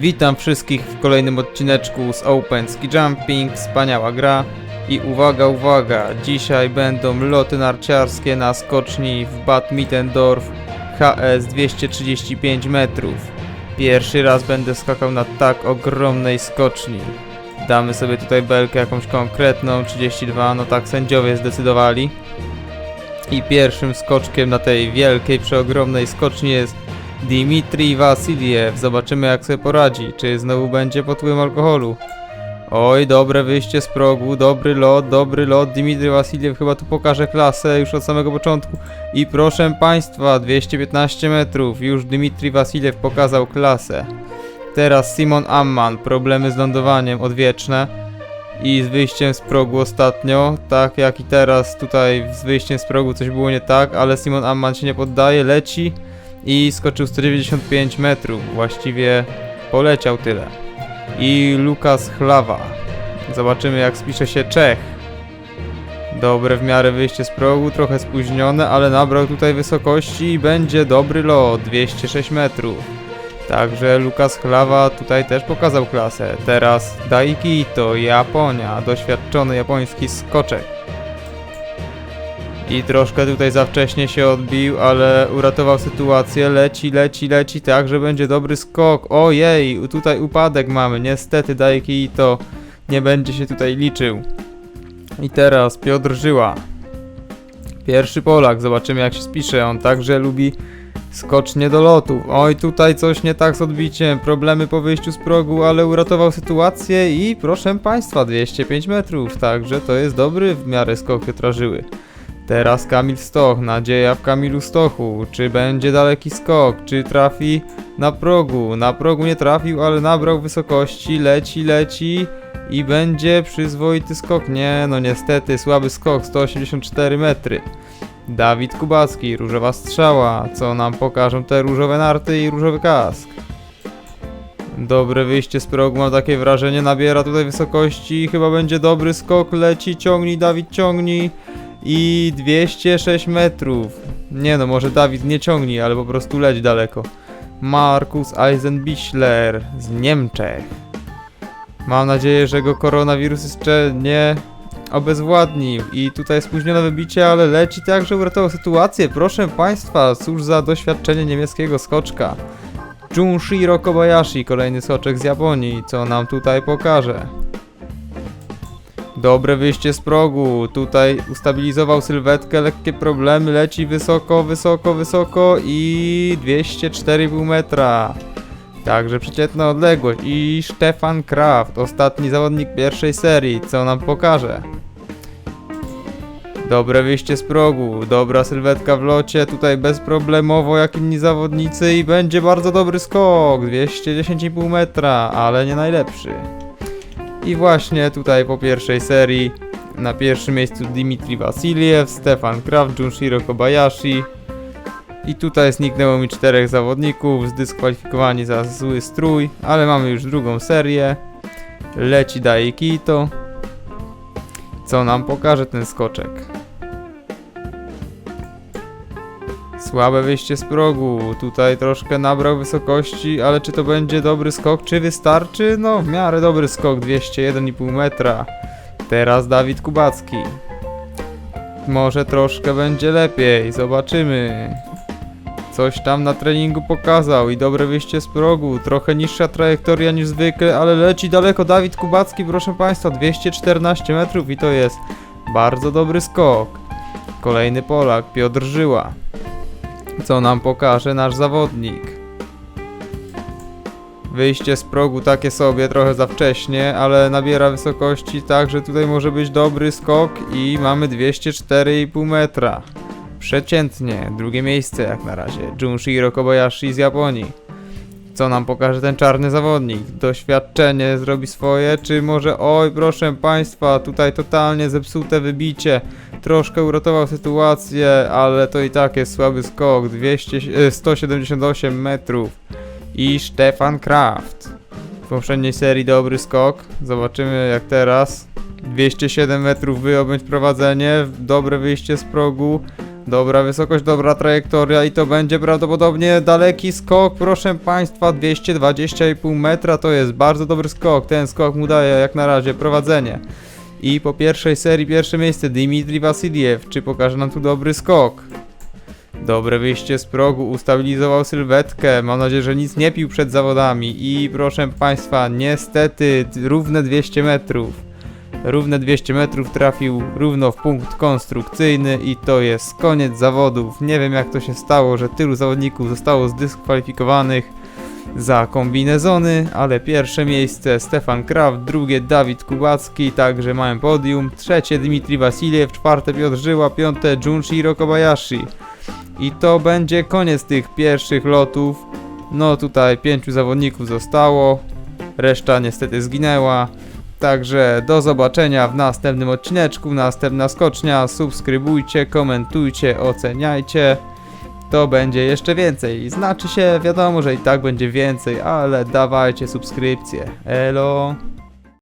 Witam wszystkich w kolejnym odcineczku z Open Ski Jumping, wspaniała gra. I uwaga, uwaga, dzisiaj będą loty narciarskie na skoczni w Bad Mittendorf HS 235 metrów. Pierwszy raz będę skakał na tak ogromnej skoczni. Damy sobie tutaj belkę jakąś konkretną, 32, no tak sędziowie zdecydowali. I pierwszym skoczkiem na tej wielkiej, przeogromnej skoczni jest Dimitri Wasiliew. Zobaczymy jak sobie poradzi. Czy znowu będzie pod wpływem alkoholu? Oj, dobre wyjście z progu, dobry lot, dobry lot. Dimitri Wasiliew chyba tu pokaże klasę już od samego początku. I proszę Państwa, 215 metrów. Już Dimitri Wasiliew pokazał klasę. Teraz Simon Amman, problemy z lądowaniem odwieczne. I z wyjściem z progu ostatnio, tak jak i teraz tutaj z wyjściem z progu coś było nie tak, ale Simon Amman się nie poddaje, leci i skoczył 195 metrów, właściwie poleciał tyle. I Lukas Chlawa. Zobaczymy jak spisze się Czech. Dobre w miarę wyjście z progu, trochę spóźnione, ale nabrał tutaj wysokości i będzie dobry lot, 206 metrów. Także Lukas Chlawa tutaj też pokazał klasę. Teraz Daiki to Japonia, doświadczony japoński skoczek. I troszkę tutaj za wcześnie się odbił, ale uratował sytuację. Leci, leci, leci, tak, że będzie dobry skok. Ojej, tutaj upadek mamy. Niestety Daiki to nie będzie się tutaj liczył. I teraz Piotr Żyła. Pierwszy Polak, zobaczymy jak się spisze. On także lubi skocznie do lotów. Oj, tutaj coś nie tak z odbiciem. Problemy po wyjściu z progu, ale uratował sytuację i proszę Państwa, 205 metrów. Także to jest dobry w miarę skok Piotra Żyły. Teraz Kamil Stoch, nadzieja w Kamilu Stochu. Czy będzie daleki skok? Czy trafi na progu? Na progu nie trafił, ale nabrał wysokości, leci, leci i będzie przyzwoity skok. Nie, no niestety, słaby skok, 184 metry. Dawid Kubacki, różowa strzała, co nam pokażą te różowe narty i różowy kask. Dobre wyjście z progu, mam takie wrażenie, nabiera tutaj wysokości, chyba będzie dobry skok, leci, ciągnij, Dawid ciągnij i 206 metrów. Nie no, może Dawid nie ciągnij, ale po prostu leć daleko. Markus Eisenbichler z Niemczech. Mam nadzieję, że go koronawirus jeszcze nie obezwładnił i tutaj spóźnione wybicie, ale leci tak, że uratował sytuację. Proszę Państwa, cóż za doświadczenie niemieckiego skoczka. Junshiro Kobayashi, kolejny skoczek z Japonii, co nam tutaj pokaże. Dobre wyjście z progu. Tutaj ustabilizował sylwetkę, lekkie problemy, leci wysoko, wysoko, wysoko i 204,5 metra. Także przeciętna odległość. I Stefan Kraft, ostatni zawodnik pierwszej serii, co nam pokaże. Dobre wyjście z progu, dobra sylwetka w locie, tutaj bezproblemowo jak inni zawodnicy i będzie bardzo dobry skok, 210,5 metra, ale nie najlepszy. I właśnie tutaj po pierwszej serii na pierwszym miejscu Dimitri Wasiliew, Stefan Kraft, Junshiro Kobayashi. I tutaj zniknęło mi czterech zawodników, zdyskwalifikowani za zły strój, ale mamy już drugą serię. Leci Daiki to. Co nam pokaże ten skoczek? Słabe wyjście z progu. Tutaj troszkę nabrał wysokości, ale czy to będzie dobry skok? Czy wystarczy? No, w miarę dobry skok, 201,5 metra. Teraz Dawid Kubacki. Może troszkę będzie lepiej, zobaczymy. Coś tam na treningu pokazał i dobre wyjście z progu. Trochę niższa trajektoria niż zwykle, ale leci daleko Dawid Kubacki, proszę Państwa, 214 metrów i to jest bardzo dobry skok. Kolejny Polak, Piotr Żyła co nam pokaże nasz zawodnik. Wyjście z progu takie sobie, trochę za wcześnie, ale nabiera wysokości tak, że tutaj może być dobry skok i mamy 204,5 metra. Przeciętnie, drugie miejsce jak na razie, Junshiro Kobayashi z Japonii. Co nam pokaże ten czarny zawodnik? Doświadczenie zrobi swoje, czy może oj proszę państwa, tutaj totalnie zepsute wybicie. Troszkę uratował sytuację, ale to i tak jest słaby skok, 200, e, 178 metrów. I Stefan Kraft. W poprzedniej serii dobry skok, zobaczymy jak teraz. 207 metrów wyjąć prowadzenie, dobre wyjście z progu, Dobra wysokość, dobra trajektoria i to będzie prawdopodobnie daleki skok, proszę Państwa, 220,5 metra to jest bardzo dobry skok, ten skok mu daje jak na razie prowadzenie. I po pierwszej serii pierwsze miejsce Dimitri Wasiliew, czy pokaże nam tu dobry skok? Dobre wyjście z progu, ustabilizował sylwetkę, mam nadzieję, że nic nie pił przed zawodami i proszę Państwa, niestety równe 200 metrów. Równe 200 metrów trafił równo w punkt konstrukcyjny i to jest koniec zawodów. Nie wiem jak to się stało, że tylu zawodników zostało zdyskwalifikowanych za kombinezony, ale pierwsze miejsce Stefan Kraft, drugie Dawid Kubacki, także mamy podium, trzecie Dmitri Wasiliew, czwarte Piotr Żyła, piąte Junshiro Kobayashi. I to będzie koniec tych pierwszych lotów. No tutaj pięciu zawodników zostało, reszta niestety zginęła. Także do zobaczenia w następnym odcineczku, następna skocznia. Subskrybujcie, komentujcie, oceniajcie. To będzie jeszcze więcej. Znaczy się, wiadomo, że i tak będzie więcej, ale dawajcie subskrypcję. Elo.